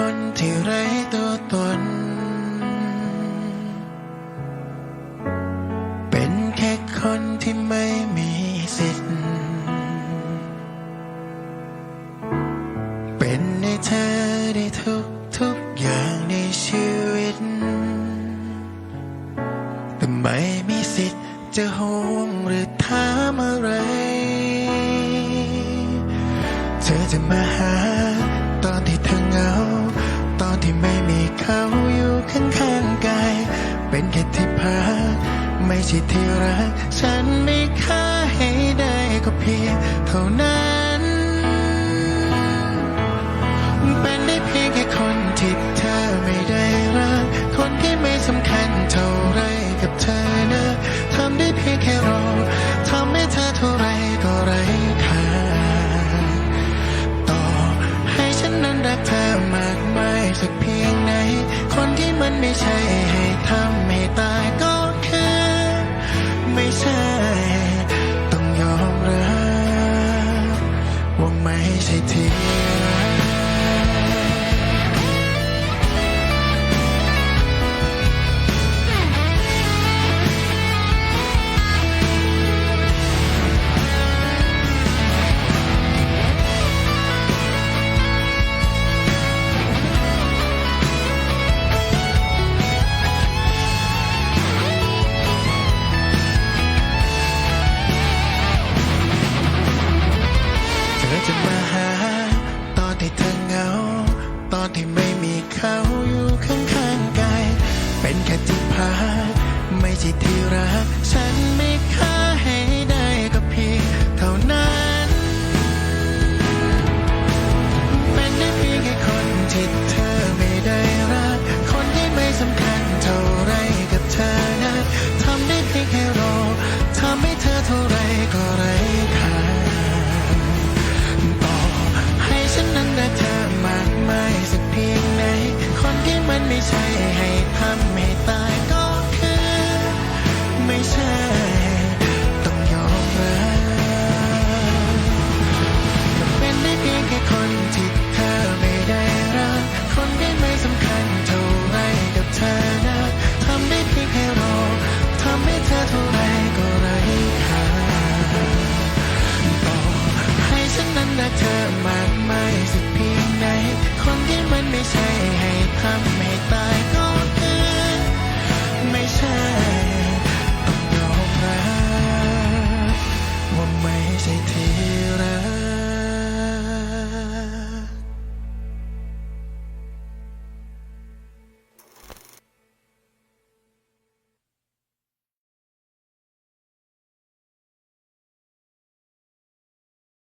คนที่ไร้ตัวตน เป็นแค่คนที่ไม่มีสิทธิ์ เป็นในเธอได้ทุกทุกอย่างในชีวิต แต่ไม่มีสิทธิ์จะห่วงหรือถามอะไร เธอจะมาหาตอนที่เธอเหงา ที่ไม่มีเขาอยู่ข้างๆกาย เป็นแค่ที่พักไม่ใช่ที่รัก ฉันไม่ค่าให้ได้ก็เพียงเท่านั้นเป็น ว่าไม่ใช่ที่ ธอจะมาหา ตอนที่เธอเหงา ตอนที่ไม่มีเขา ไม่ใช่ให้ทำให้ตายก็คือ ไม่ใช่ต้องยอมรับเป็นได้เพียงแค่คนที่เธอไม่ได้รัก คนที่ไม่สำคัญเท่าไรกับเธอนะทำได้เพียงแค่รอทำให้เธอเท่าไรก็ไร้ค่าต่อให้ฉันนั้นรักเธอมากมายสัก